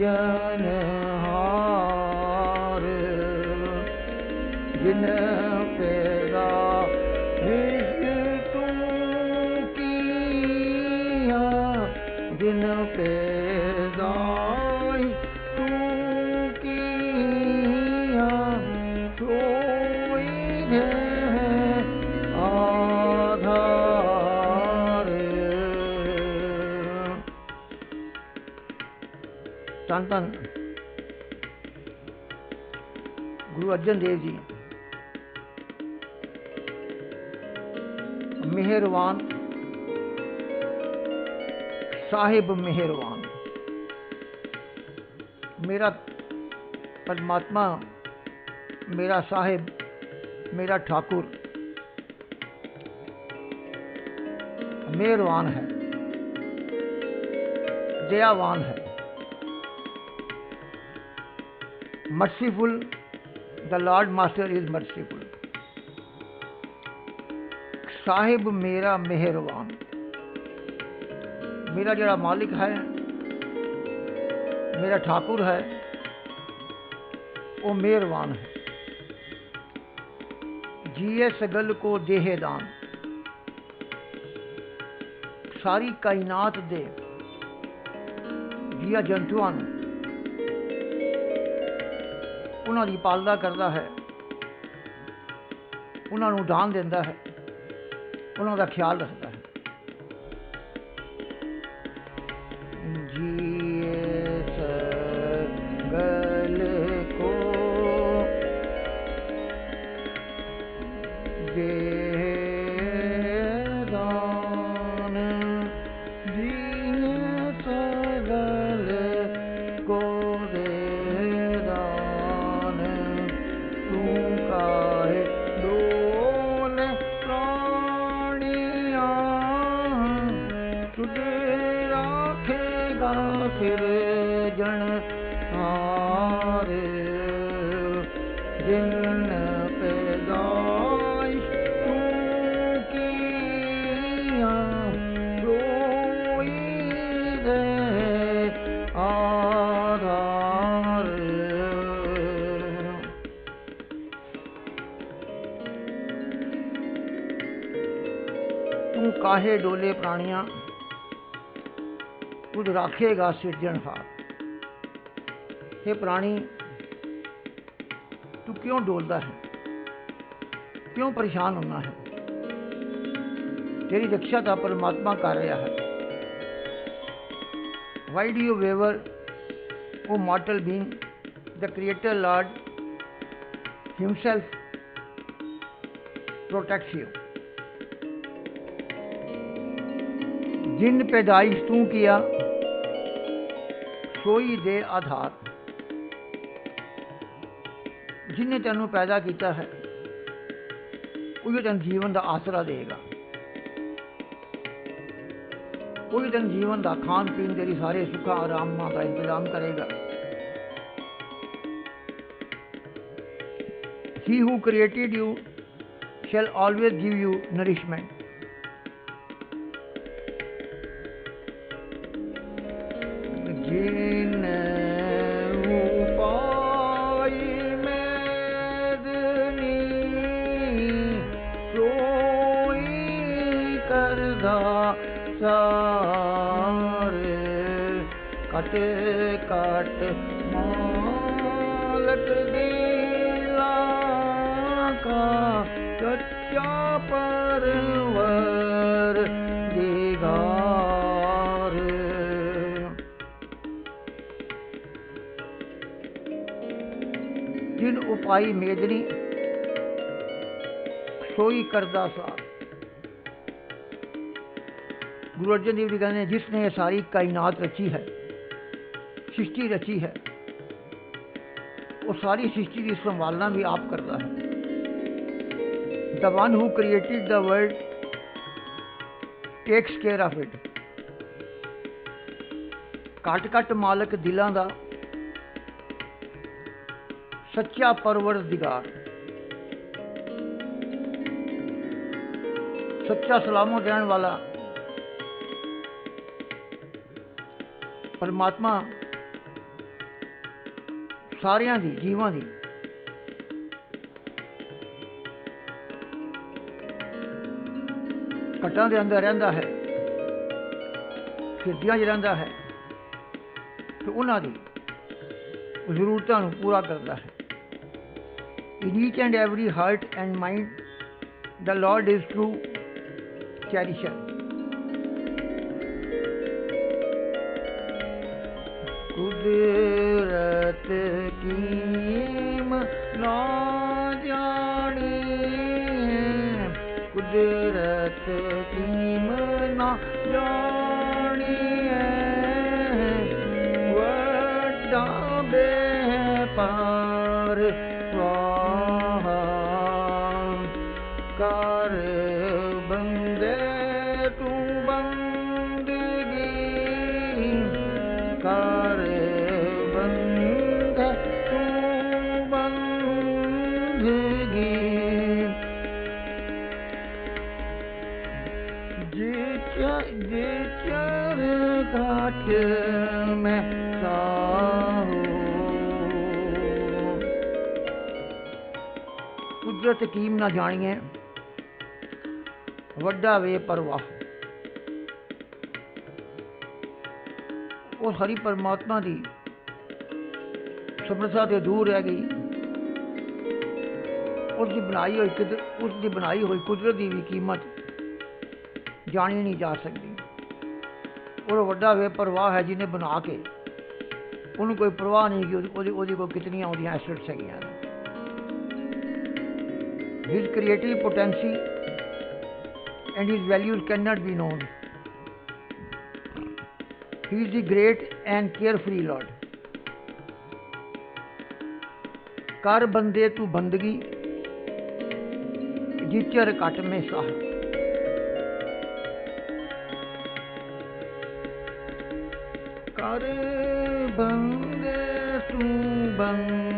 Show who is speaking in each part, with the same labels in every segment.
Speaker 1: जनहार जिन पैदा तू किया जिन तू सोई है महान गुरु अर्जन देव जी। मेहरवान। साहिब मेहरवान। मेरा परमात्मा, मेरा साहिब, मेरा ठाकुर। मेहरबान है। दयावान है। merciful. The Lord Master is merciful. Sahib मेरा मेहरबान। मेरा जरा मालिक है। मेरा ठाकुर है। वो मेहरबान है। जिए सगल को देहे दान। सारी कायनात दे। जिया जंतुआ ने। ਉਹਨਾਂ ਦੀ ਪਾਲਣਾ ਕਰਦਾ ਹੈ। ਉਹਨਾਂ ਨੂੰ ਦਾਨ ਦਿੰਦਾ ਹੈ। ਉਹਨਾਂ ਦਾ ਖਿਆਲ ਰੱਖਦਾ काहे डोले प्राणिया? कुछ राखेगा सृजनहार हे प्राणी, तू क्यों डोलता है? क्यों परेशान होना है? तेरी रक्षा का परमात्मा कर रहा है। Why do you waver O mortal being the creator lord himself protect you जिन पैदाइश तू किया। सोई दे आधार। जिन्हें तेन पैदा किया है वही तेन जीवन का आसरा देगा। वही तेन जीवन का खान पीन तेरी सारे सुखा आराम का इंतज़ाम करेगा। He who created you shall always give you nourishment सारे कट कट मालक दिला का सच्चा परवर दिगार जिन उपाई मेदनी सोई करदा सा गुरु अर्जन देव जी कहते हैं जिसने ये सारी कायनात रची है सृष्टि रची है वो सारी सृष्टि की संभालना भी आप करता है the one who created the world takes care of it ਘੱਟ ਘੱਟ ਮਾਲਕ ਦਿਲਾਂ ਦਾ ਸੱਚਾ ਪਰਵਰਦਿਗਾਰ ਸੱਚਾ ਸਲਾਮਤ ਰਹਿਣ ਵਾਲਾ ਪਰਮਾਤਮਾ ਸਾਰਿਆਂ ਦੀ ਜੀਵਾਂ ਦੀ ਘਟਾਂ ਦੇ ਅੰਦਰ ਰਹਿੰਦਾ ਹੈ ਫਿਰਦਿਆਂ 'ਚ ਰਹਿੰਦਾ ਹੈ ਤੇ ਉਹਨਾਂ ਦੀ ਜ਼ਰੂਰਤਾਂ ਨੂੰ ਪੂਰਾ ਕਰਦਾ ਹੈ in each and every heart and mind the lord is true cherisher कुदरत कीम ना जाने। कुदरत कीम ना जाने। ਕੁਦਰਤ ਕੀਮ ਨਾ ਜਾਣੀਏ। ਵੱਡਾ ਵੇ ਪਰਵਾਹ। ਉਹ ਹਰੀ ਪਰਮਾਤਮਾ ਦੀ ਸਮਰਥਾ ਤੇ ਦੂਰ ਰਹਿ ਗਈ। ਉਸ ਦੀ ਬਣਾਈ ਹੋਈ ਕੁਦਰ ਉਸ ਦੀ ਬਣਾਈ ਹੋਈ ਕੁਦਰਤ ਦੀ ਵੀ ਕੀਮਤ ਜਾਣੀ ਨਹੀਂ ਜਾ ਸਕਦੀ। ਉਹ ਵੱਡਾ ਵੇ ਪਰਵਾਹ ਹੈ ਜਿਹਨੇ ਬਣਾ ਕੇ, ਉਹਨੂੰ ਕੋਈ ਪਰਵਾਹ ਨਹੀਂ ਕਿ ਉਹਦੀ ਉਹਦੀ ਉਹਦੀ ਕੋਲ ਕਿਤਨੀਆਂ ਉਹਦੀਆਂ ਐਸੈਟਸ ਹੈਗੀਆਂ ਨੇ। his creative potency and his values cannot be known. He is the great and carefree Lord. kar bande tu bandagi जिचर kat में Sah kar bande tu bandagi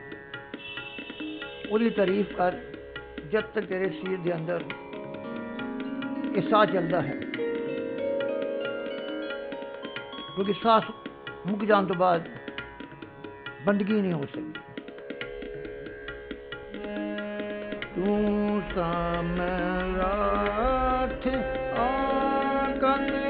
Speaker 1: ਉਹਦੀ ਤਾਰੀਫ ਕਰ ਜਦ ਤੱਕ ਤੇਰੇ ਸਰੀਰ ਦੇ ਅੰਦਰ ਇਹ ਸਾਹ ਚੱਲਦਾ ਹੈ ਕਿਉਂਕਿ ਸਾਹ ਮੁੱਕ ਜਾਣ ਤੋਂ ਬਾਅਦ ਬੰਦਗੀ ਨਹੀਂ ਹੋ ਸਕਦੀ ਤੂੰ ਸਮਰਾਠ ਆਕਨ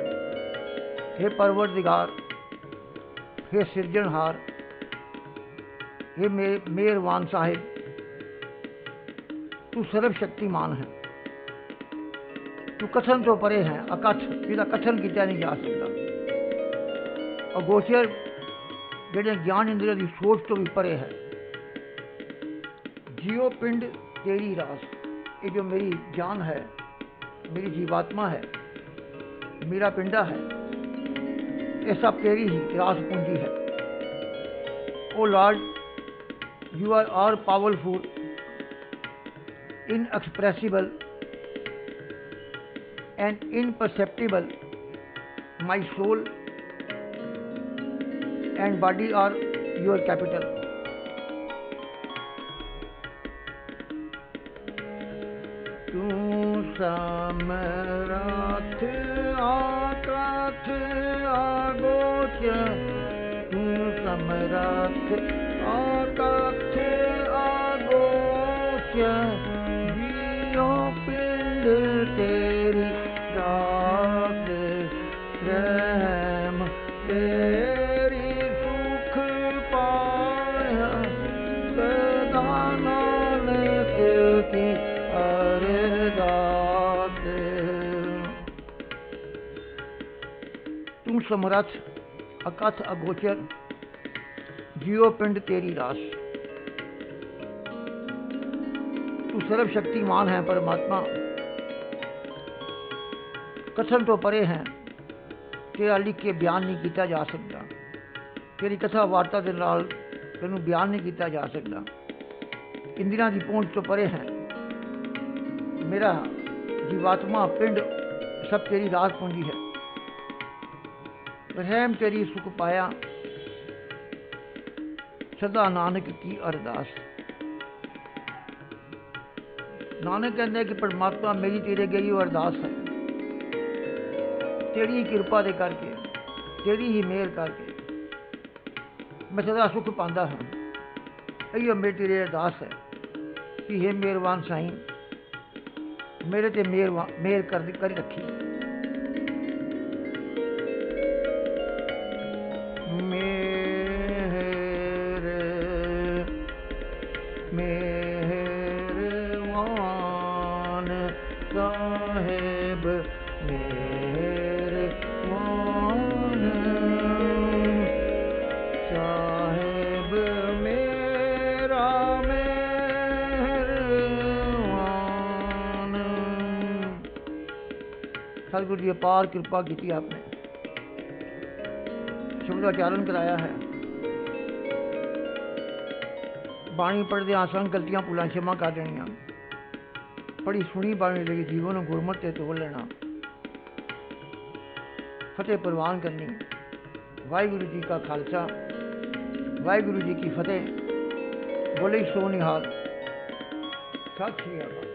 Speaker 1: हे परवरदिगार, हे सिरजनहार हे मे, मेहरवान साहेब, तू सर्वशक्तिमान है। तू कथन तो परे है, अकथ जिदा कथन किया नहीं जा सकता। और गोचर, जेडे ज्ञान इंद्रिया की सोच तो भी परे है। जियो पिंड तेरी रास, ये जो मेरी जान है, मेरी जीवात्मा है, मेरा पिंडा है ऐसा तेरी ही क्रास पूंजी है। O lord, you are all powerful, inexpressible, and imperceptible my soul, and body are your capital. तू समरा थे समराथ आकाथ आगोच जियो पिंड तेरी रात रहम तेरी सुख पाया। सदा की अरदास तू समरथ अकथ अगोचर जियो पिंड तेरी रास तू सर्वशक्तिमान है परमात्मा कथन तो परे हैं ਤੇਰਾ ਲਿਖ ਕੇ ਬਿਆਨ ਨਹੀਂ ਕੀਤਾ ਜਾ ਸਕਦਾ ਤੇਰੀ ਕਥਾ ਵਾਰਤਾ ਦੇ ਨਾਲ ਤੈਨੂੰ ਬਿਆਨ ਨਹੀਂ ਕੀਤਾ ਜਾ ਸਕਦਾ ਇੰਦਰੀਆਂ ਦੀ ਪਹੁੰਚ ਤੋਂ ਪਰੇ ਹੈ ਮੇਰਾ ਜੀਵਾਤਮਾ ਪਿੰਡ ਸਭ ਤੇਰੀ ਰਾਤ ਪੂੰਜੀ ਹੈ ਰਹਿਮ ਤੇਰੀ ਸੁਖ ਪਾਇਆ ਸਦਾ ਨਾਨਕ ਕੀ ਅਰਦਾਸ ਨਾਨਕ ਕਹਿੰਦੇ ਕਿ ਪਰਮਾਤਮਾ ਮੇਰੀ ਤੇਰੇ ਗਈ ਉਹ ਅਰਦਾਸ ਹੈ ਤੇਰੀ ਕਿਰਪਾ ਦੇ ਕਰਕੇ ਤੇਰੀ ਹੀ ਮਿਹਰ ਕਰਕੇ ਮੈਂ ਸਦਾ ਸੁਖ ਪਾਉਂਦਾ ਹਾਂ ਇਹ ਮੇਰੀ ਤੇਰੀ ਅਰਦਾਸ ਹੈ ਕਿ ਹੈ ਮਿਹਰਬਾਨ ਸਾਈਂ ਮੇਰੇ ਤੇ ਮਿਹਰ ਮਿਹਰ ਕਰ ਕਰ ਰੱਖੀ सतगुरु जी अपार कृपा की आपने शब्दाचारण कराया है ਬਾਣੀ ਪੜ੍ਹਦੇ ਆਸਾਂ ਗਲਤੀਆਂ ਭੁੱਲਾਂ क्षमा ਕਰ ਦੇਣੀਆਂ ਪੜੀ ਸੁਣੀ ਬਾਣੀ ਲਈ ਜੀਵਨ ਨੂੰ ਗੁਰਮਤਿ ਤੇ ਤੋਲ ਲੈਣਾ ਫਤਿਹ ਪ੍ਰਵਾਨ ਕਰਨੀ ਵਾਹਿਗੁਰੂ ਜੀ ਕਾ ਖਾਲਸਾ ਵਾਹਿਗੁਰੂ ਜੀ ਕੀ ਫਤਿਹ ਬੋਲੇ ਸੋ ਨਿਹਾਲ ਸਤਿ ਸ਼੍ਰੀ ਅਕਾਲ